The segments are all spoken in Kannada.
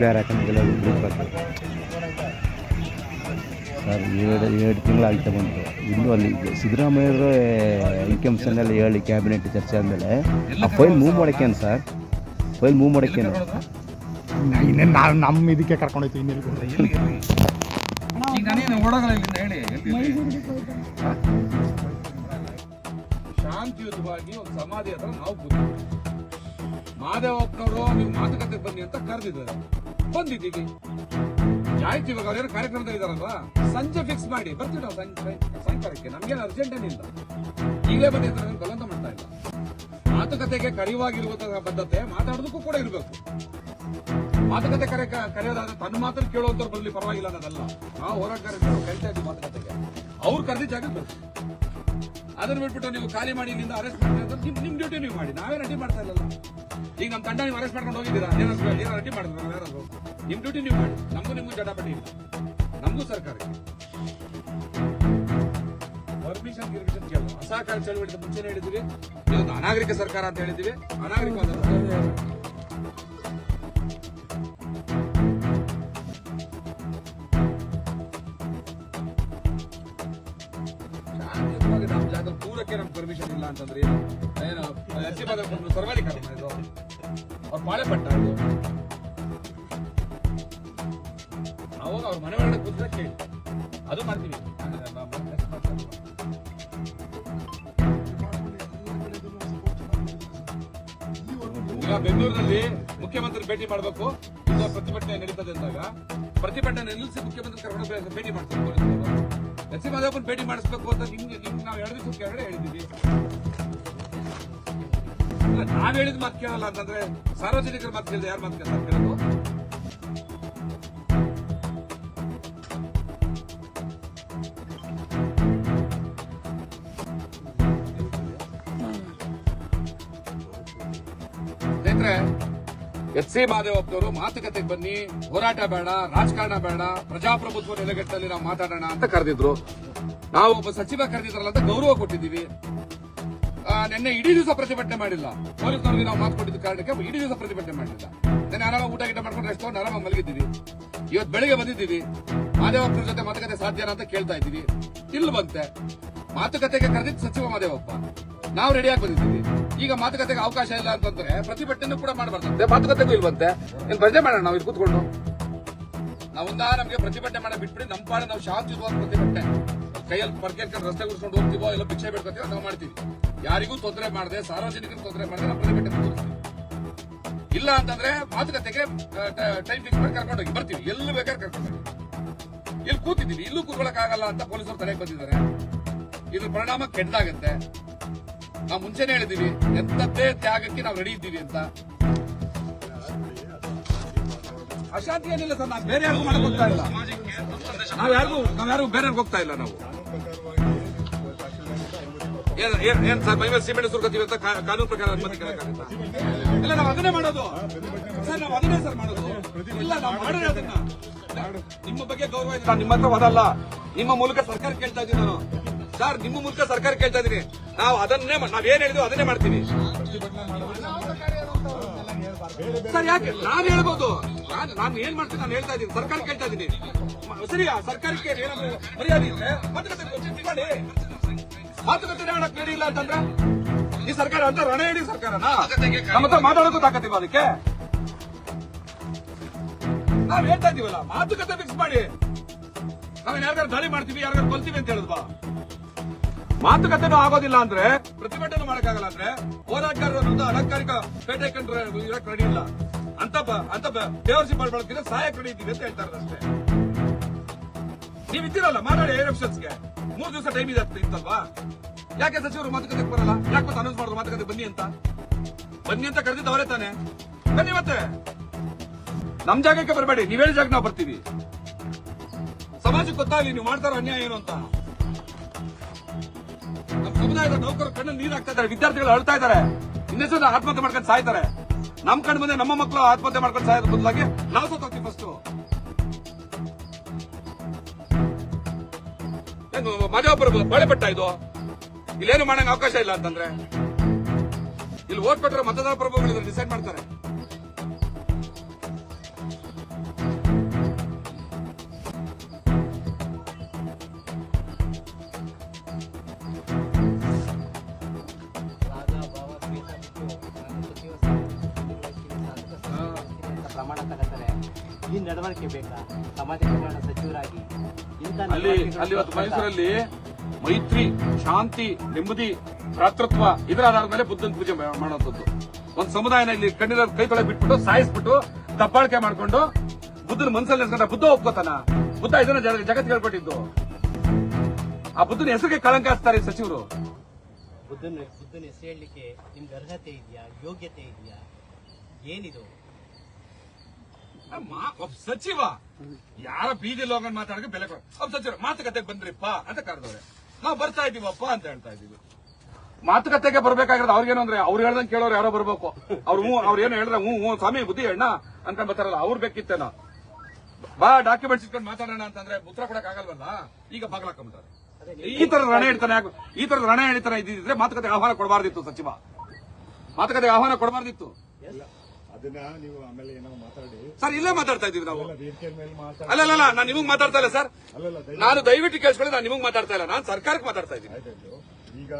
ಅದು ಚಪ್ಪಲಿ ಸರ್ ಎರಡು ಎರಡು ತಿಂಗಳಾಗ್ತಾ ಬಂತು. ಇನ್ನೂ ಅಲ್ಲಿ ಸಿದ್ದರಾಮಯ್ಯವರು ಎಲ್ಲ ಹೇಳಿ ಕ್ಯಾಬಿನೆಟ್ ಚರ್ಚೆ ಆದಮೇಲೆ ಆ ಫೈಲ್ ಮೂವ್ ಮಾಡೋಕ್ಕೇನು ಸರ್? ಫೈಲ್ ಮೂವ್ ಮಾಡೋಕ್ಕೇನು ಇನ್ನೇನು ನಾವು ನಮ್ಮ ಇದಕ್ಕೆ ಕರ್ಕೊಂಡೋಯ್ತು ಇನ್ನೇನು ಶಾಂತಿಯುತವಾಗಿ ಒಂದು ಸಮಾಧಿ ಹತ್ರ ನಾವು ಮಾದೇವಪ್ಪನವರು ನೀವು ಮಾತುಕತೆ ಬನ್ನಿ ಅಂತ ಕರೆದಿದ್ದಾರೆ. ಬಂದಿದ್ದೀವಿ. ಆಯ್ತು, ಇವಾಗ ಅವ್ರೇನು ಕಾರ್ಯಕ್ರಮದಲ್ಲಿ ಇದಾರಲ್ವಾ ಸಂಜೆ ಫಿಕ್ಸ್ ಮಾಡಿ. ಬರ್ತೀವಿ ನಾವು ಸಂಜೆ, ಸಾಯಂಕಾಲಕ್ಕೆ. ನಮ್ಗೇನು ಅರ್ಜೆಂಟ್ ಏನಿಲ್ಲ. ಈಗಲೇ ಬಂದಿದ್ದಾರೆ ಬಲವಂತ ಮಾಡ್ತಾ ಇಲ್ಲ ಮಾತುಕತೆಗೆ ಕರೆಯುವಾಗಿರುವಂತಹ ಬದ್ಧತೆ ಮಾತಾಡೋದಕ್ಕೂ ಕೂಡ ಇರಬೇಕು. ಮಾತುಕತೆ ಕರೆ, ಕರೆಯೋದಾದ್ರೆ ತನ್ನ ಮಾತ್ರ ಕೇಳುವಂತವ್ರು ಬರಲಿ, ಪರವಾಗಿಲ್ಲ ಅನ್ನೋದಲ್ಲ. ಆ ಹೋರಾಟಗಾರರು ಕರಿತಾ ಇದ್ದೀವಿ ಮಾತುಕತೆಗೆ. ಅವ್ರು ಕರೆದಿದ್ದ ಜಾಗ ಬೇಕು ಅದನ್ನ ಬಿಟ್ಬಿಟ್ಟು ನೀವು ಖಾಲಿ ಮಾಡಿ ಇಲ್ಲಿಂದ ಅರೆಸ್ಟ್ ಮಾಡಿ ನಿಮ್ ಡ್ಯೂಟಿ ನೀವು ಮಾಡಿ. ನಾವೇ ರೆಡಿ ಮಾಡ್ತಾ ಇಲ್ಲಲ್ಲ ಈಗ ನಮ್ಮ ತಂಡ ನೀವು ಅರೆಸ್ಟ್ ಮಾಡ್ಕೊಂಡು ಹೋಗಿದ್ದೀರಾ? ಏನಾದ್ರು ಏನಾರು ಅಡ್ಡಿ ಮಾಡಿದ್ರು ಯಾರಾದ್ರು? ನಿಮ್ ಡ್ಯೂಟಿ ನೀವು ಮಾಡಿ. ನಮಗೂ ನಿಮಗೂ ಜಟಾಪಟಿ ನಮಗೂ ಸರ್ಕಾರಕ್ಕೆ. ಪರ್ಮಿಷನ್ ಗಿರ್ಮಿಷನ್ ಕೇಳು ಅಸಹಕಾರ ಚಳುವಳಿ ಮುಂಚೆನೇ ಹೇಳಿದ್ವಿ ಅನಾಗರಿಕ ಸರ್ಕಾರ ಅಂತ ಹೇಳಿದ್ವಿ ಅನಾಗರಿಕವಾದ ಅವಾಗ ಅವ್ರ ಮನೆ ಒಳಗಡೆ ಕೂತ್ರೆ ಕೇಳಿ ಅದು ಮಾಡ್ತೀವಿ. ಈಗ ಬೆಂಗಳೂರಿನಲ್ಲಿ ಮುಖ್ಯಮಂತ್ರಿ ಭೇಟಿ ಮಾಡಬೇಕು ಈಗ ಪ್ರತಿಭಟನೆ ನಡೀತದೆ ಅಂದಾಗ ಪ್ರತಿಭಟನೆ ನಿಲ್ಲಿಸಿ ಮುಖ್ಯಮಂತ್ರಿ ಕರ್ಕೊಂಡು ಭೇಟಿ ಮಾಡ್ತೀವಿ. ಎಸ್ ಸಿ ಮಾದೇವಪ್ಪನ ಭೇಟಿ ಮಾಡಿಸ್ಬೇಕು ಅಂತ ನಿಮ್ಗೆ ನಿಮ್ಗೆ ನಾವು ಎರಡು ದಿವಸ ಕೆಳಗಡೆ ಹೇಳಿದ್ದೀವಿ ನಾವ್ ಹೇಳಿದ ಮಾತು ಕೇಳಲ್ಲ ಅಂತಂದ್ರೆ ಸಾರ್ವಜನಿಕರ ಮಾತು ಕೇಳಿದ್ರೆ ಯಾರ ಮಾತು ಕೇಳ್ತಾರೆ ಸ್ನೇಹಿತರೆ ಎಚ್ ಸಿ ಮಾದೇವಪ್ಪನವರು ಮಾತುಕತೆಗೆ ಬನ್ನಿ. ಹೋರಾಟ ಬೇಡ, ರಾಜಕಾರಣ ಬೇಡ, ಪ್ರಜಾಪ್ರಭುತ್ವ ನೆಲೆಗಟ್ಟಲ್ಲಿ ನಾವು ಮಾತಾಡೋಣ ಅಂತ ಕರೆದಿದ್ರು. ನಾವು ಒಬ್ಬ ಸಚಿವ ಕರೆದಿದ್ರಲ್ಲ ಅಂತ ಗೌರವ ಕೊಟ್ಟಿದ್ದೀವಿ. ನಿನ್ನೆ ಇಡೀ ದಿವಸ ಪ್ರತಿಭಟನೆ ಮಾಡಿಲ್ಲ. ಪೊಲೀಸ್ನವ್ರಿಗೆ ನಾವು ಮಾತು ಕೊಟ್ಟಿದ್ದ ಕಾರಣಕ್ಕೆ ಇಡೀ ದಿವಸ ಪ್ರತಿಭಟನೆ ಮಾಡಿಲ್ಲ. ನಿನ್ನೆ ಆರಾಮ ಊಟ ಗಿಟ ಮಾಡ್ಕೊಂಡು ರೆಸ್ಟ್ ಆರಾಮ ಮಲಗಿದ್ದೀವಿ. ಇವತ್ತು ಬೆಳಿಗ್ಗೆ ಬಂದಿದ್ದೀವಿ. ಮಾದೇವಪ್ಪನ ಜೊತೆ ಮಾತುಕತೆ ಸಾಧ್ಯನಾ ಅಂತ ಕೇಳ್ತಾ ಇದ್ದೀವಿ. ಇಲ್ಲಿ ಬಂತೆ ಮಾತುಕತೆಗೆ ಕರೆದಿದ್ದು ಸಚಿವ ಮಾದೇವಪ್ಪ. ನಾವು ರೆಡಿಯಾಗಿ ಬಂದಿದ್ದೀವಿ. ಈಗ ಮಾತುಕತೆಗೆ ಅವಕಾಶ ಇಲ್ಲ ಅಂತಂದ್ರೆ ಪ್ರತಿಭಟನೆ ಕೂಡ ಮಾಡಬಾರ್ದಂತೆ ಮಾತುಕತೆಗೂ ಇಲ್ವಂತೆ. ಏನು ಭಜನೆ ಮಾಡೋಣ ನಾವು ಇಲ್ಲಿ ಕೂತ್ಕೊಂಡು? ನಾವೊಂದ ನಮಗೆ ಪ್ರತಿಭಟನೆ ಮಾಡ ಬಿಟ್ಬಿಡಿ ನಮ್ಮ ಪಾಡ ನಾವು ಶಾಂತಿಯುತವಾದ ಪ್ರತಿಭಟನೆ ಕೈಯಲ್ಲಿ ಪರ್ಕೆಟ್ಕೊಂಡು ರಸ್ತೆ ಗುಡಿಸ್ಕೊಂಡು ಹೋಗ್ತೀವೋ ಎಲ್ಲ ಭಿಕ್ಷೆ ಬೇಡ್ಕೊತೀವೋ ನಾವು ಮಾಡ್ತೀವಿ. ಯಾರಿಗೂ ತೊಂದರೆ ಮಾಡದೆ ಸಾರ್ವಜನಿಕರಿಗೆ ತೊಂದರೆ ಮಾಡದೆ ನಾವು ಪ್ರತಿಭಟನೆ ತೋರಿಸ್ತೀವಿ ಇಲ್ಲ ಅಂತಂದ್ರೆ ಮಾತುಕತೆಗೆ ಟೈಮ್ ಫಿಕ್ಸ್ ಮಾಡಿ ಕರ್ಕೊಂಡು ಹೋಗಿ ಬರ್ತೀವಿ. ಎಲ್ಲಿ ಬೇಕಾದ್ರೆ ಕರ್ಕೊಂಡು ಹೋಗಿ ಇಲ್ಲಿ ಕೂತಿದ್ದೀವಿ. ಇಲ್ಲೂ ಕೂತ್ಕೊಳಕ್ ಆಗಲ್ಲ ಅಂತ ಪೊಲೀಸರು ತಲೆಗೆ ಬಂದಿದ್ದಾರೆ. ಇದ್ರ ಪರಿಣಾಮ ಕೆಟ್ಟದಾಗತ್ತೆ ನಾವು ಮುಂಚೆನೆ ಹೇಳಿದೀವಿ, ಎಂತದ್ದೇ ತ್ಯಾಗಕ್ಕೆ ನಾವು ರೆಡಿ ಇದ್ದೀವಿ ಅಂತ. ಅಶಾಂತಿ ಏನಿಲ್ಲ ಸರ್, ನಾವು ಬೇರೆ ಯಾರಿಗೂ ಮಾಡಕ್ ಹೋಗ್ತಾ ಇಲ್ಲ. ನಾವ್ ಯಾರಿಗೂ ನಾವ್ ಯಾರಿಗೂ ಬೇರೆ ಹೋಗ್ತಾ ಇಲ್ಲ ನಾವು. ಏನ್ ಸರ್ ಮೈ ಸಿಮೆಂಟ್ ಸುರ್ಕೋತೀವಿ ಅಂತ ಕಾನೂನು ಪ್ರಕಾರ ಅನುಮತಿ? ಇಲ್ಲ, ನಾವು ಅದನ್ನೇ ಮಾಡೋದು. ಸರ್, ನಾವು ಅದನ್ನೇ ಸರ್ ಮಾಡೋದು. ಇಲ್ಲ, ನಾವು ಮಾಡೋದೇ ಅದನ್ನ. ನಿಮ್ಮ ಬಗ್ಗೆ ಗೌರವ ಇದೆ. ನಿಮ್ಮ ಹತ್ರ ಓದಲ್ಲ ನಿಮ್ಮ ಮೂಲಕ ಸರ್ಕಾರ ಕೇಳ್ತಾ ಇದ್ದೀನಿ ನಾನು. ಸರ್, ನಿಮ್ಮ ಮೂಲಕ ಸರ್ಕಾರ ಕೇಳ್ತಾ ಇದ್ದೀನಿ. ನಾವು ಅದನ್ನೇ ನಾವ್ ಏನ್ ಹೇಳಿದ್ವಿ ಅದನ್ನೇ ಮಾಡ್ತೀವಿ. ಸರ್, ಯಾಕೆ? ನಾನು ಹೇಳ್ಬೋದು. ನಾನು ಏನ್ ಮಾಡ್ತೀನಿ ನಾನು ಹೇಳ್ತಾ ಇದ್ದೀನಿ. ಸರ್ಕಾರ ಕೇಳ್ತಾ ಇದ್ದೀನಿ. ಸರಿಯಾ ಸರ್ಕಾರಕ್ಕೆ ಏನಾದ್ರು ಮರ್ಯಾದೆ ಇದ್ರೆ ಮಾತುಕತೆ ಮಾಡಿ. ಮಾತುಕತೆ ಮಾಡಕ್ ರೆಡಿ ಇಲ್ಲ ಅಂತಂದ್ರೆ ಈ ಸರ್ಕಾರ ಅಂತ ರಣ ಹೇಳಿ ಸರ್ಕಾರನ? ನಮ್ಮ ಹತ್ರ ಮಾತಾಡೋಕ್ಕೂ ತಾಕತ್ತಿಲ್ವಾ ಅದಕ್ಕೆ? ನಾವ್ ಹೇಳ್ತಾ ಇದೀವಲ್ಲ, ಮಾತುಕತೆ ಫಿಕ್ಸ್ ಮಾಡಿ. ನಾವೇನ್ ಯಾರಿಗಾರು ದಾಳಿ ಮಾಡ್ತೀವಿ ಯಾರಿಗಾರು ಕೊಲ್ತೀವಿ ಅಂತ ಹೇಳಿದ್ವಾ? ಮಾತುಕತೆನೂ ಆಗೋದಿಲ್ಲ ಅಂದ್ರೆ ಪ್ರತಿಭಟನೆ ಮಾಡಕ್ಕಾಗಲ್ಲ ಅಂದ್ರೆ ಹೋರಾಟಗಾರರ ವಿರುದ್ಧ ಅಲಂಕಾರಿಕ ಪೇಟೆ ಕಂಡ್ರೆ ಇರಕ್ ರೆಡಿ ಇಲ್ಲ. ಅಂತ ಅಂತ ದೇವರ್ಸಿ ಸಹಾಯ ರೆಡಿ ಇದ್ದೀವಿ ಅಂತ ಹೇಳ್ತಾರೆ ಅಷ್ಟೇ. ನೀವ್ ಇದ್ದೀರಲ್ಲ, ಮಾತಾಡಿ ಏರ್ಗೆ ಮೂರ್ ದಿವಸ ಟೈಮ್ ಇದೆ ಇತ್ತಲ್ವಾ? ಯಾಕೆ ಸಚಿವರು ಮಾತುಕತೆ ಬರಲ್ಲ? ಯಾಕೆ ಮತ್ತೆ ಅನೌನ್ಸ್ ಮಾಡಿದ್ರು ಮಾತುಕತೆ ಬನ್ನಿ ಅಂತ? ಬನ್ನಿ ಅಂತ ಕರೆದಿದ್ದು ಅವರೇ ತಾನೆ? ಬನ್ನಿ ಮತ್ತೆ. ನಮ್ ಜಾಗಕ್ಕೆ ಬರಬೇಡಿ ನೀವೇಳಿ ಜಾಗ ನಾವು ಬರ್ತೀವಿ. ಸಮಾಜಕ್ಕೆ ಗೊತ್ತಾಗ್ಲಿ, ನೀವು ಮಾಡ್ತಾರೋ ಅನ್ಯಾಯ ಏನು ಅಂತ. ನೌಕರರು ಕಣ್ಣಲ್ಲಿ ನೀರು ಹಾಕ್ತಾ ವಿದ್ಯಾರ್ಥಿಗಳು ಅಳ್ತಾ ಇದ್ದಾರೆ. ಇನ್ನೆಷ್ಟು ಆತ್ಮಹತ್ಯೆ ಮಾಡ್ಕೊಂಡು ಸಾಯ್ತಾರೆ. ನಮ್ ಕಣ್ ಮುಂದೆ ನಮ್ಮ ಮಕ್ಕಳು ಆತ್ಮಹತ್ಯೆ ಮಾಡ್ಕೊಂಡು ಸಾಯೋದ್ರ ಬದಲಾಗಿ ನಾವು ಸತ್ತೋಗ್ತೀವಿ ಫಸ್ಟ್ ಏನು ಒಬ್ಬರು ಬಳೆ ಪಟ್ಟ ಇದು. ಇಲ್ಲೇನು ಮಾಡಂಗ ಅವಕಾಶ ಇಲ್ಲ ಅಂತಂದ್ರೆ. ಇಲ್ಲಿ ಓಟ್ ಕೊಟ್ಟರೆ ಮತದಾರ ಪ್ರಭುಗಳು ಡಿಸೈಡ್ ಮಾಡ್ತಾರೆ. ನಡವಳಿಕೆ ಬೇಕಾ? ಸಮಾಜ ಕಲ್ಯಾಣ ಸಚಿವರಾಗಿ ಇಂಥ ಅಲ್ಲಿ ಅಲ್ಲಿ ಇವತ್ತು. ಮೈಸೂರಲ್ಲಿ ಮೈತ್ರಿ ಶಾಂತಿ ನೆಮ್ಮದಿ ಭ್ರಾತೃತ್ವ ಇದರ ಆಧಾರದ ಮೇಲೆ ಬುದ್ಧನ ಪೂಜೆ ಮಾಡುವಂಥದ್ದು. ಒಂದು ಸಮುದಾಯನ ಇಲ್ಲಿ ಕಣ್ಣಿನ ಕೈ ತೊಳೆ ಬಿಟ್ಬಿಟ್ಟು ಸಾಯಿಸ್ಬಿಟ್ಟು ದಬ್ಬಾಳಿಕೆ ಮಾಡ್ಕೊಂಡು ಬುದ್ಧನ ಮನಸ್ಸಲ್ಲಿ ನೆನ್ಸ್ಕೊಂಡ ಬುದ್ಧ ಒಪ್ಕೋತಾನ? ಬುದ್ಧ ಇದನ್ನ ಜಗತ್ ಜಗತ್ತಿಗೆ ಹೇಳ್ಕೊಟ್ಟಿದ್ದು. ಆ ಬುದ್ಧನ ಹೆಸರಿಗೆ ಕಳಂಕ ಹಾಕ್ತಾರೆ ಸಚಿವರು. ಬುದ್ಧನ ಬುದ್ಧನ ಹೆಸರು ಹೇಳಲಿಕ್ಕೆ ನಿಮ್ಗೆ ಅರ್ಹತೆ ಇದೆಯಾ? ಯೋಗ್ಯತೆ ಇದೆಯಾ? ಏನಿದು? ಒಬ್ಬ ಸಚಿವ. ಯಾರ ಬೀದಿ ಲೋಗನ್ ಮಾತಾಡಕ್ಕೆ ಬೆಲೆ ಕೊಡ ಒಬ್ಬ ಸಚಿವ, ಮಾತುಕತೆಗೆ ಬಂದ್ರಿಪ್ಪ ಅಂತ ಕರೆದವ್ರೆ. ನಾವು ಬರ್ತಾ ಇದೀವಪ್ಪ ಅಂತ ಹೇಳ್ತಾ ಇದೀವಿ ಮಾತುಕತೆಗೆ ಬರ್ಬೇಕಾಗಿರೋದು ಅವ್ರಿಗೇನು ಅಂದ್ರೆ, ಅವ್ರು ಹೇಳ್ದಂಗೆ ಕೇಳೋರು ಯಾರೋ ಬರ್ಬೇಕು. ಅವ್ರು ಹ್ಞೂ, ಅವ್ರು ಏನು ಹೇಳಿದ್ರೆ, ಹ್ಞೂ ಹ್ಞೂ, ಸ್ವಾಮಿ, ಬುದ್ಧಿ ಅಣ್ಣ ಅಂತ ಬರ್ತಾರಲ್ಲ, ಅವ್ರು ಬೇಕಿತ್ತೇನೋ. ಬಾ ಡಾಕ್ಯುಮೆಂಟ್ಸ್ ಇಟ್ಕೊಂಡು ಮಾತಾಡೋಣ ಅಂತಂದ್ರೆ ಉತ್ತರ ಕೊಡಕ್ ಆಗಲ್ವಲ್ಲ? ಈಗ ಬಾಗ್ಲಾಕೊಂತಾರೆ ಈ ತರದ ರಣ ಇಡ್ತಾನೆ ಈ ತರ ರಣ ಹೇಳ್ತಾನೆ ಇದ್ದಿದ್ರೆ ಮಾತುಕತೆ ಆಹ್ವಾನ ಕೊಡಬಾರ್ದಿತ್ತು ಸಚಿವ. ಮಾತುಕತೆ ಆಹ್ವಾನ ಕೊಡಬಾರ್ದಿತ್ತು. ಸರ್ ಇಲ್ಲೇ ಮಾತಾಡ್ತಾ ಇದೀವಿ ನಾವು. ಅಲ್ಲ ಅಲ್ಲ ನಾನು ನಿಮಗ್ ಮಾತಾಡ್ತಾ ಇಲ್ಲ ಸರ್. ನಾನು ದಯವಿಟ್ಟು ಕೇಳಿಸ್ಕೊಳ್ಳಿ ನಾನು ನಿಮಗ್ ಮಾತಾಡ್ತಾ ಇಲ್ಲ. ನಾನು ಸರ್ಕಾರಕ್ಕೆ ಮಾತಾಡ್ತಾ ಇದ್ದೀನಿ. ಈಗ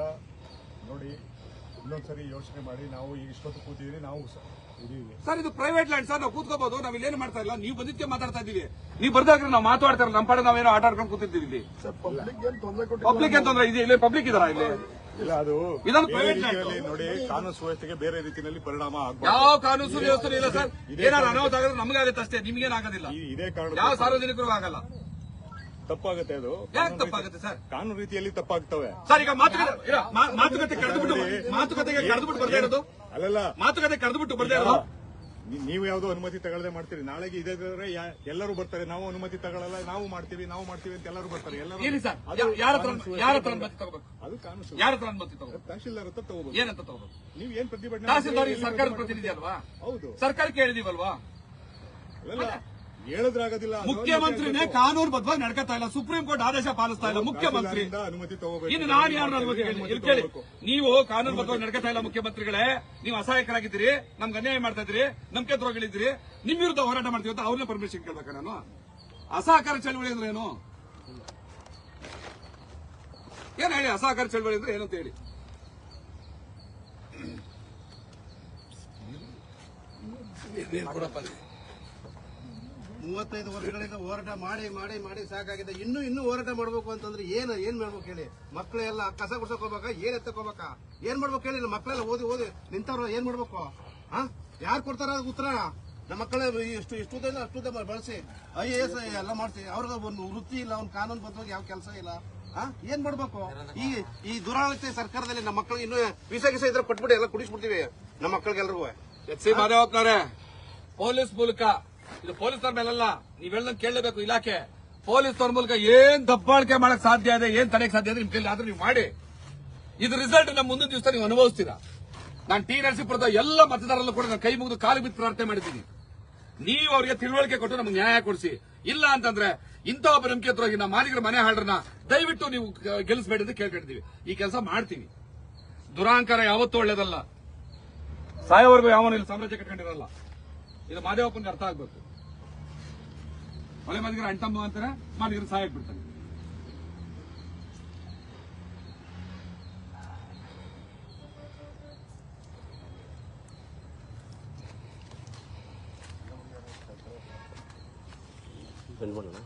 ನೋಡಿ ಇನ್ನೊಂದ್ಸರಿ ಯೋಚನೆ ಮಾಡಿ ನಾವು ಈಗ ಇಷ್ಟೊತ್ತು ಕೂತಿದ್ದೀವಿ ನಾವು ಸರ್ ಇದು ಪ್ರೈವೇಟ್ ಲ್ಯಾಂಡ್ ಸರ್ ನಾವು ಕೂತ್ಕೋಬಹುದು ನಾವು ಇಲ್ಲೇನು ಮಾಡ್ತಾ ಇಲ್ಲ. ನೀವು ಬಂದಿದ್ದೆ ಮಾತಾಡ್ತಾ ಇದೀವಿ ನೀವು ಬರ್ದಾಗ್ರೆ ನಾವು ಮಾತಾಡ್ತಾರಲ್ಲ ನಮ್ಮ ಪಾಡ ನಾವೇನೋ ಆಟ ಆಡ್ಕೊಂಡು ಕೂತಿದ್ದೀವಿ ಇಲ್ಲಿ. ಪಬ್ಲಿಕ್ ಏನ್ ತೊಂದ್ರೆ ಇದೆ? ಇಲ್ಲಿ ಪಬ್ಲಿಕ್ ಇದಾರ ಇಲ್ಲಿ? ಇಲ್ಲ ಅದು ಇದೊಂದು ಪ್ರೈವೇಟ್ ರೀತಿಯಲ್ಲಿ ನೋಡಿ ಕಾನೂನು ಸುವ್ಯವಸ್ಥೆಗೆ ಬೇರೆ ರೀತಿಯಲ್ಲಿ ಪರಿಣಾಮ ಆಗ್ಬಾರ್ದು. ಯಾವ ಕಾನೂನು ಸುವ್ಯವಸ್ಥೆ ಇಲ್ಲ ಸರ್. ಏನಾದ್ರು ಅನಾಹುತ ಆಗೋದು ನಮಗೆ ಆಗುತ್ತೆ ಅಷ್ಟೇ ನಿಮ್ಗೇನಾಗೋದಿಲ್ಲ ಈ- ಇದೇ ಕಾರಣ ಯಾವ ಸಾರ್ವಜನಿಕರಿಗೂ ಆಗಲ್ಲ. ತಪ್ಪಾಗುತ್ತೆ ಅದು. ಯಾಕೆ ತಪ್ಪಾಗುತ್ತೆ ಸರ್? ಕಾನೂನು ರೀತಿಯಲ್ಲಿ ತಪ್ಪಾಗ್ತವೆ. ಸರ್ ಈಗ ಮಾತುಕತೆ ಇಲ್ಲ, ಮಾ- ಮಾತುಕತೆ ಕಳೆದ್ಬಿಟ್ಟು ಮಾತುಕತೆಗೆ ಕಳೆದ್ಬಿಟ್ಟು ಬರ್ತಾ ಇರೋದು. ಅಲ್ಲಲ್ಲ. ಮಾತುಕತೆ ಕಳೆದ್ಬಿಟ್ಟು ಬರ್ತಾ ಇರೋದು. ನೀವು ಯಾವ್ದೋ ಅನುಮತಿ ತಗೊಳ್ಳದೆ ಮಾಡ್ತೀರಿ. ನಾಳೆಗೆ ಇದೇ ತರ ಎಲ್ಲರೂ ಬರ್ತಾರೆ. ನಾವು ಅನುಮತಿ ತಗೊಳ್ಳಲ್ಲ ನಾವು ಮಾಡ್ತೀವಿ ನಾವು ಮಾಡ್ತೀವಿ ಅಂತ ಎಲ್ಲರೂ ಬರ್ತಾರೆ. ಎಲ್ಲರೂ ಅದು ಕಾನೂನು ಯಾರ ಹತ್ರ ಅನುಮತಿ ತಗೋಬೇಕು? ತಹಶೀಲ್ದಾರ್ ಹತ್ರ ತಗೋಬಹುದು ಏನಂತ ತಗೋಬೇಕು? ನೀವು ಏನ್ ಪ್ರತಿಭಟನೆ ಸರ್ಕಾರ ಸರ್ಕಾರದ ಪ್ರತಿನಿಧಿ ಅಲ್ವಾ? ಹೌದು. ಸರ್ಕಾರಕ್ಕೆ ಹೇಳಿದೀವಲ್ವಾ? ಅಲ್ಲಲ್ಲ ಹೇಳಿದ್ರಾಗೋದಿಲ್ಲ. ಮುಖ್ಯಮಂತ್ರಿನೇ ಕಾನೂನು ಬದ್ಧವಾಗಿ ನಡ್ಕೊತಾ ಇಲ್ಲ ಸುಪ್ರೀಂ ಕೋರ್ಟ್ ಆದೇಶ ಪಾಲಿಸ್ತಾ ಇಲ್ಲ ಮುಖ್ಯಮಂತ್ರಿ. ಅನುಮತಿ ತಗೋಬೇಕು. ಇನ್ನು ನಾನು ಯಾರು ಅನುಮತಿ ಕೇಳಿ ಇಲ್ಲಿ ಕೇಳಿ. ನೀವು ಕಾನೂನು ಬದ್ಧವಾಗಿ ನಡ್ಕೊತಾ ಇಲ್ಲ ಮುಖ್ಯಮಂತ್ರಿಗಳೇ. ನೀವು ಅಸಹಾಯಕರಾಗಿದ್ದೀರಿ ನಮ್ಗೆ ಅನ್ಯಾಯ ಮಾಡ್ತಾ ಇದ್ರಿ ನಂಬಿಕೆ ದ್ರೋಹಿಗಳಿದ್ದೀರಿ ನಿಮ್ ವಿರುದ್ಧ ಹೋರಾಟ ಮಾಡ್ತೀವಿ ಅಂತ ಅವ್ರನ್ನ ಪರ್ಮಿಷನ್ ಕೇಳ್ಬೇಕ ನಾನು? ಅಸಹಕಾರ ಚಳವಳಿ ಅಂದ್ರೆ ಏನು? ಏನ್ ಹೇಳಿ ಅಸಹಕಾರ ಚಳವಳಿ ಅಂದ್ರೆ ಏನಂತ ಹೇಳಿ? ಮೂವತ್ತೈದು ವರ್ಷಗಳಿಂದ ಹೋರಾಟ ಮಾಡಿ ಮಾಡಿ ಮಾಡಿ ಸಾಕಾಗಿದೆ. ಇನ್ನು ಇನ್ನು ಹೋರಾಟ ಮಾಡ್ಬೇಕು ಅಂತಂದ್ರೆ ಏನು, ಏನ್ ಮಾಡ್ಬೇಕು ಹೇಳಿ? ಮಕ್ಳೆಲ್ಲ ಕಸ ಗುಡ್ಸಕ್ ಹೋಗ್ಬೇಕಾ? ಏನ್ ಎತ್ತಕೋಬೇಕಾ ಏನ್ ಮಾಡ್ಬೇಕು ಹೇಳಿ? ನಮ್ಮ ಮಕ್ಕಳೆಲ್ಲ ಓದಿ ಓದಿ ನಿಂತವ್ರ ಏನ್ ಮಾಡ್ಬೇಕು? ಹಾ? ಯಾರು ಕೊಡ್ತಾರ ಅದಕ್ಕೆ ಉತ್ತರ? ನಮ್ಮ ಮಕ್ಕಳೇ ಇಷ್ಟು ಇಷ್ಟು ಇಲ್ಲ ಅಷ್ಟು ಬಳಸಿ. ಐ ಎ ಎಸ್ ಎಲ್ಲ ಮಾಡಿಸಿ. ಅವ್ರಿಗೆ ಒಂದು ವೃತ್ತಿ ಇಲ್ಲ, ಒಂದು ಕಾನೂನು ಬದ್ಧವಾಗಿ ಯಾವ ಕೆಲಸ ಇಲ್ಲ. ಏನ್ ಮಾಡ್ಬೇಕು? ಈ ಈ ದುರಾಡಳಿತ ಸರ್ಕಾರದಲ್ಲಿ ನಮ್ಮ ಮಕ್ಕಳಿಗೆ ಇನ್ನೂ ವಿಸ ಗಿಸ ಇದ್ರೆ ಕೊಟ್ಬಿಟ್ಟು ಎಲ್ಲ ಕುಡಿಸ್ಬಿಡ್ತೀವಿ. ನಮ್ಮ ಮಕ್ಕಳಿಗೆಲ್ರಿಗೂ ಎಚ್ ಸಿ ಮಾದೇವ್ ಪೊಲೀಸ್ ಮೂಲಕ ಇದು ಪೊಲೀಸರ ಮೇಲಲ್ಲ, ನೀವ್ ಹೇಳ್ದಂಗೆ ಕೇಳಲೇಬೇಕು, ಇಲಾಖೆ. ಪೊಲೀಸರ ಮೂಲಕ ಏನ್ ದಬ್ಬಾಳಿಕೆ ಮಾಡಕ್ ಸಾಧ್ಯ ಇದೆ, ಏನ್ ತಡೆಯಕ್ ಸಾಧ್ಯ ಇದೆ, ನಿಮ್ ಕೈಲಿ ಆದ್ರೆ ನೀವು ಮಾಡಿ. ಇದು ರಿಸಲ್ಟ್ ನಮ್ಮ ಮುಂದಿನ ದಿವಸ ನೀವು ಅನುಭವಿಸ್ತೀರಾ? ನಾನು ಟಿ ನರಸೀಪುರದ ಎಲ್ಲ ಮತದಾರರಲ್ಲೂ ಕೂಡ ನಾನು ಕೈ ಮುಗಿದು ಕಾಲು ಬಿದ್ದು ಪ್ರಾರ್ಥನೆ ಮಾಡಿದ್ದೀನಿ. ನೀವು ಅವರಿಗೆ ತಿಳುವಳಿಕೆ ಕೊಟ್ಟು ನಮ್ಗೆ ನ್ಯಾಯ ಕೊಡಿಸಿ. ಇಲ್ಲ ಅಂತಂದ್ರೆ ಇಂಥ ಒಬ್ಬ ನಂಬಿಕೆ ದ್ರೋಹಿ ನಮ್ಮ ಮಾಲೀಕರ ಮನೆ ಹಾಳರನ್ನ ದಯವಿಟ್ಟು ನೀವು ಗೆಲ್ಲಿಸಬೇಡಿ ಗೆಲ್ಲಿಸ್ಬೇಡಿ ಅಂತ ಕೇಳ್ಕೊಂಡಿದ್ದೀವಿ ಈ ಕೆಲಸ ಮಾಡ್ತೀವಿ. ದುರಾಂಕಾರ ಯಾವತ್ತೂ ಒಳ್ಳೇದಲ್ಲ. ಸಾಯವರೆಗೂ ಯಾವನು ಇಲ್ಲಿ ಸಾಮ್ರಾಜ್ಯ ಕಟ್ಕೊಂಡಿರಲ್ಲ. ಇದು ಮಾದೇವಪ್ಪನಿಗೆ ಅರ್ಥ ಆಗ್ಬೇಕು. ಮಳೆ ಮದಿಗರ ಅಂಟಮ್ಮ ಅಂತಾರೆ ಮಾದಿಗರ ಸಾಯಕ್ ಬಿಡ್ತಾನೆ ಬಂದ್ಬಿಡೋಣ.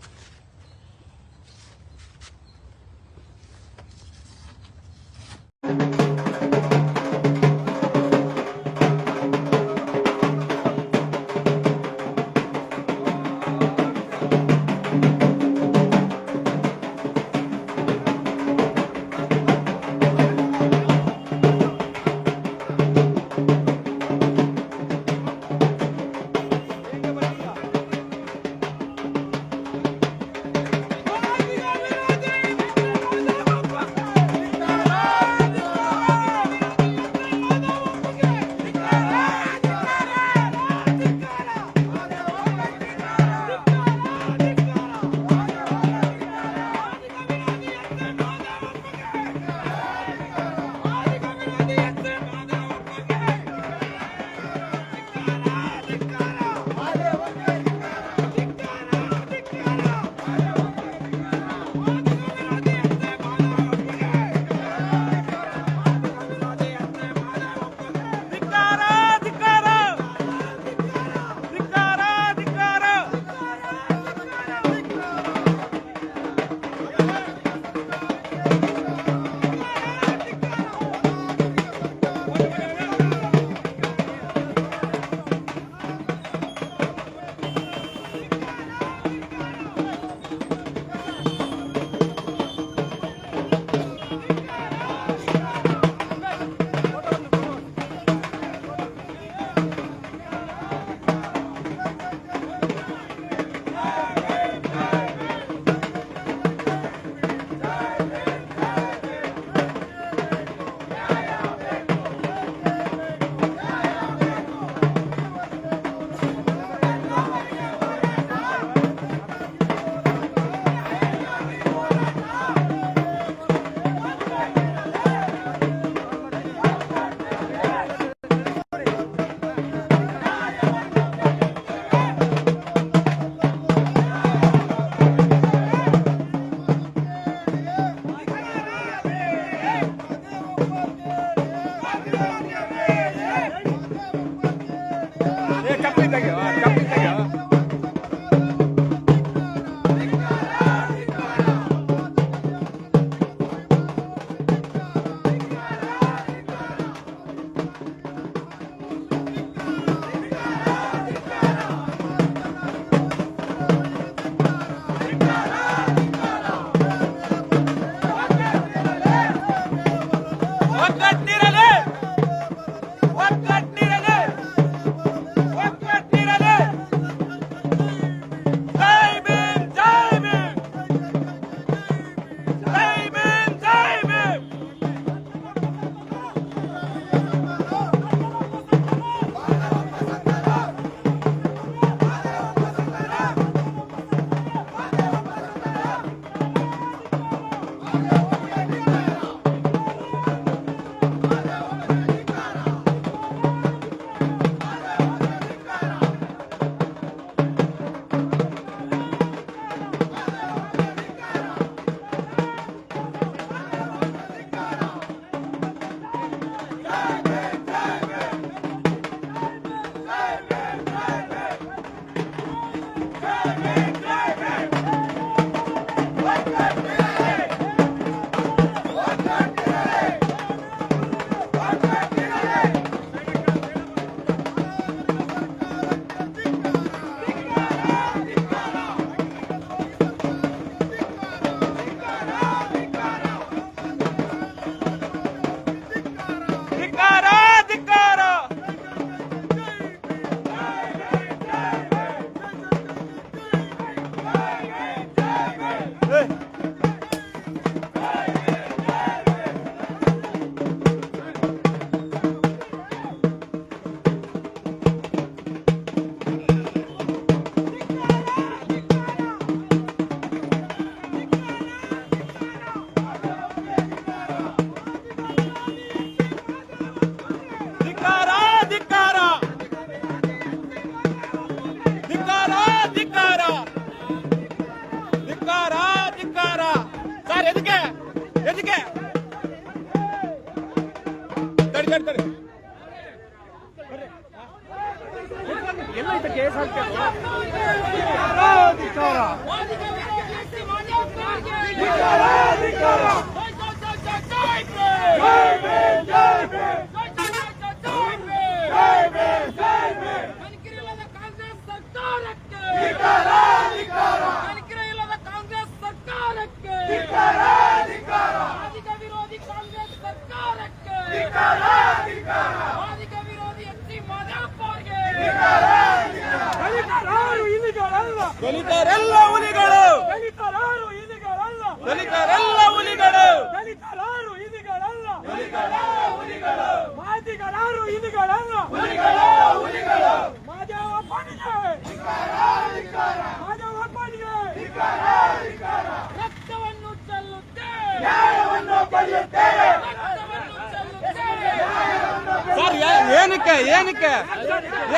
ಏನಕ್ಕೆ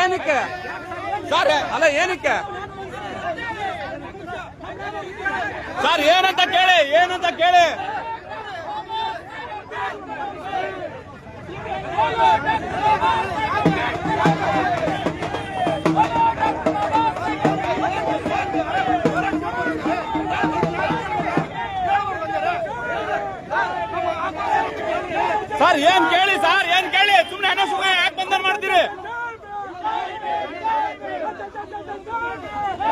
ಏನಕ್ಕೆ ಸರ್ ಅಲ್ಲ ಏನಕ್ಕೆ ಸರ್ ಏನಂತ ಕೇಳಿ ಏನಂತ ಕೇಳಿ ಸರ್ ಏನ್ ಕೇಳಿ ಸರ್ ಏನ್ ಕೇಳಿ ಸುಮ್ಮನೆ ಸುಮ್ಮನೆ ಏನ್ ಮಾಡ್ತೀರಿ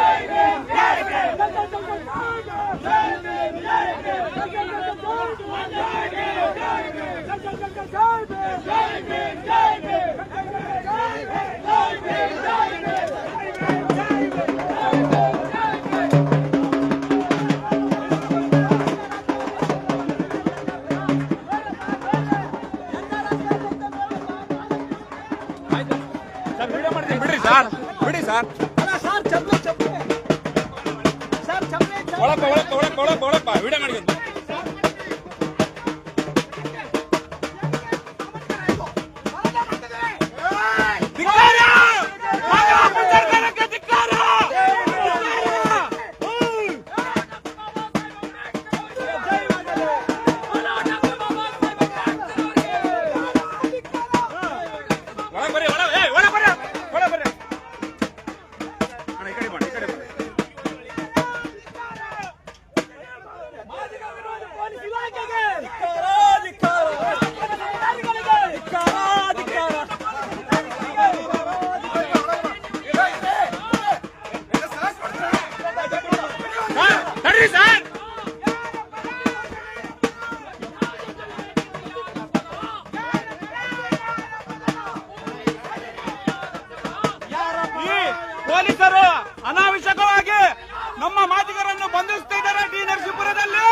ಜೈ ಭೀಮ್ ಜೈ ಭೀಮ್ ಪೊಲೀಸರು ಅನಾವಶ್ಯಕವಾಗಿ ನಮ್ಮ ಮಾದಿಗರನ್ನು ಬಂಧಿಸುತ್ತಿದ್ದಾರೆ ಡಿ ನರಸೀಪುರದಲ್ಲಿ.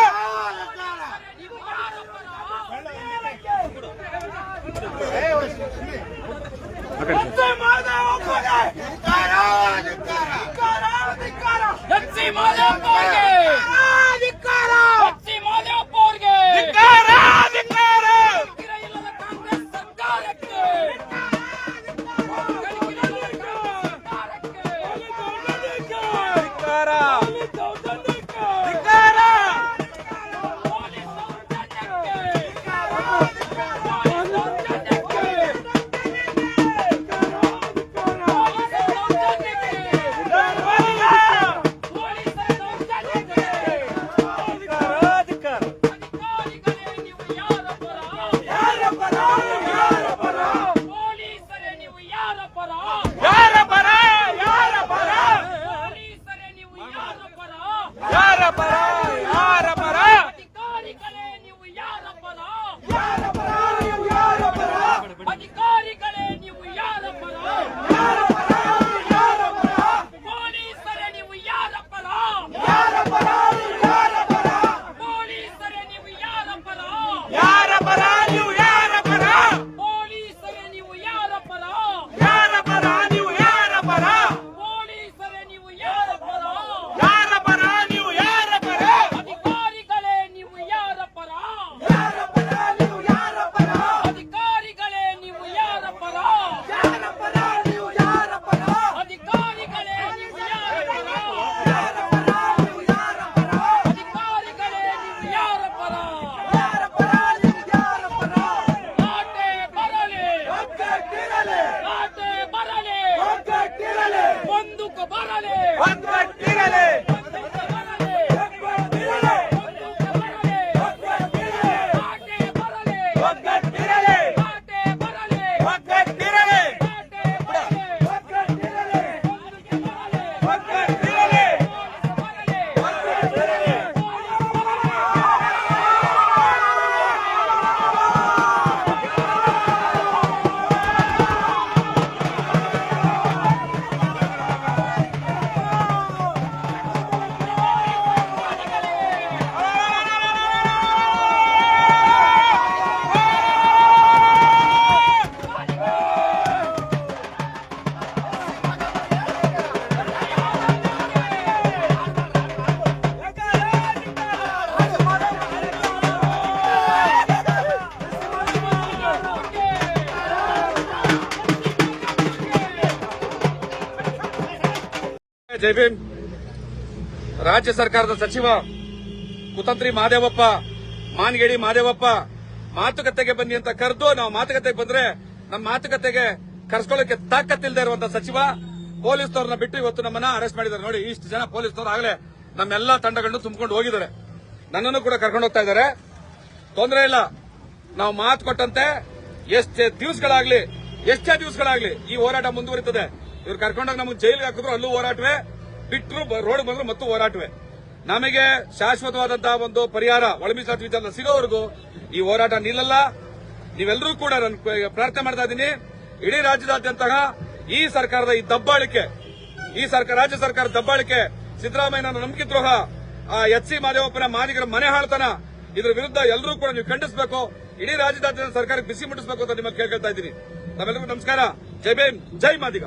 H C Paco. ಜೈ ರಾಜ್ಯ ಸರ್ಕಾರದ ಸಚಿವ ಕುತಂತ್ರಿ ಮಾದೇವಪ್ಪ, ಮಾನ್ಗೇಡಿ ಮಾದೇವಪ್ಪ, ಮಾತುಕತೆಗೆ ಬನ್ನಿ ಅಂತ ಕರೆದು ನಾವು ಮಾತುಕತೆಗೆ ಬಂದ್ರೆ ನಮ್ಮ ಮಾತುಕತೆಗೆ ಕರ್ಸ್ಕೊಳ್ಳೋಕೆ ತಾಕತ್ತಿಲ್ಲದೆ ಇರುವಂತಹ ಸಚಿವ, ಪೊಲೀಸ್ನವ್ರನ್ನ ಬಿಟ್ಟು ಇವತ್ತು ನಮ್ಮನ್ನ ಅರೆಸ್ಟ್ ಮಾಡಿದ್ದಾರೆ. ನೋಡಿ, ಇಷ್ಟು ಜನ ಪೊಲೀಸ್ನವ್ರು ಆಗಲೇ ನಮ್ಮೆಲ್ಲಾ ತಂಡಗಳನ್ನು ತುಂಬಿಕೊಂಡು ಹೋಗಿದ್ದಾರೆ. ನನ್ನನ್ನು ಕೂಡ ಕರ್ಕೊಂಡು ಹೋಗ್ತಾ ಇದ್ದಾರೆ. ತೊಂದರೆ ಇಲ್ಲ. ನಾವು ಮಾತು ಕೊಟ್ಟಂತೆ ಎಷ್ಟೇ ದಿವಸಗಳಾಗ್ಲಿ ಎಷ್ಟೇ ದಿವಸಗಳಾಗ್ಲಿ ಈ ಹೋರಾಟ ಮುಂದುವರಿತದೆ. ಇವ್ರು ಕರ್ಕೊಂಡಾಗ ನಮ್ಗೆ ಜೈಲಿಗೆ ಹಾಕಿದ್ರು, ಅಲ್ಲೂ ಹೋರಾಟವೇ. ಬಿಟ್ಟರು ರೋಡ್ ಬಂದ್ರು ಮತ್ತು ಹೋರಾಟವೆ. ನಮಗೆ ಶಾಶ್ವತವಾದಂತಹ ಒಂದು ಪರಿಹಾರ ಒಳಮೀಸಲಾತಿ ವಿಚಾರ ಸಿಗೋವರೆಗೂ ಈ ಹೋರಾಟ ನಿಲ್ಲಲ್ಲ. ನೀವೆಲ್ಲರೂ ಕೂಡ ನಾನು ಪ್ರಾರ್ಥನೆ ಮಾಡ್ತಾ ಇದ್ದೀನಿ. ಇಡೀ ರಾಜ್ಯದಾದ್ಯಂತ ಈ ಸರ್ಕಾರದ ಈ ದಬ್ಬಾಳಿಕೆ, ಈ ಸರ್ಕಾರ ರಾಜ್ಯ ಸರ್ಕಾರದ ದಬ್ಬಾಳಿಕೆ, ಸಿದ್ದರಾಮಯ್ಯನ ನಂಬಿಕೆ ದ್ರೋಹ ಆ ಎಚ್ ಸಿ ಮಾದೇವಪ್ಪನ ಮಾದಿಗರ ಮನೆ ಹಾಳ್ತನ, ಇದರ ವಿರುದ್ಧ ಎಲ್ಲರೂ ಕೂಡ ನೀವು ಖಂಡಿಸಬೇಕು. ಇಡೀ ರಾಜ್ಯದಾದ್ಯಂತ ಸರ್ಕಾರಕ್ಕೆ ಬಿಸಿ ಮುಟ್ಟಿಸಬೇಕು ಅಂತ ನಿಮಗೆ ಕೇಳ್ಕೊಳ್ತಾ ಇದ್ದೀನಿ. ನಮ್ಮೆಲ್ಲರಿಗೂ ನಮಸ್ಕಾರ. ಜೈ ಭೀಮ್, ಜೈ ಮಾದಿಗ.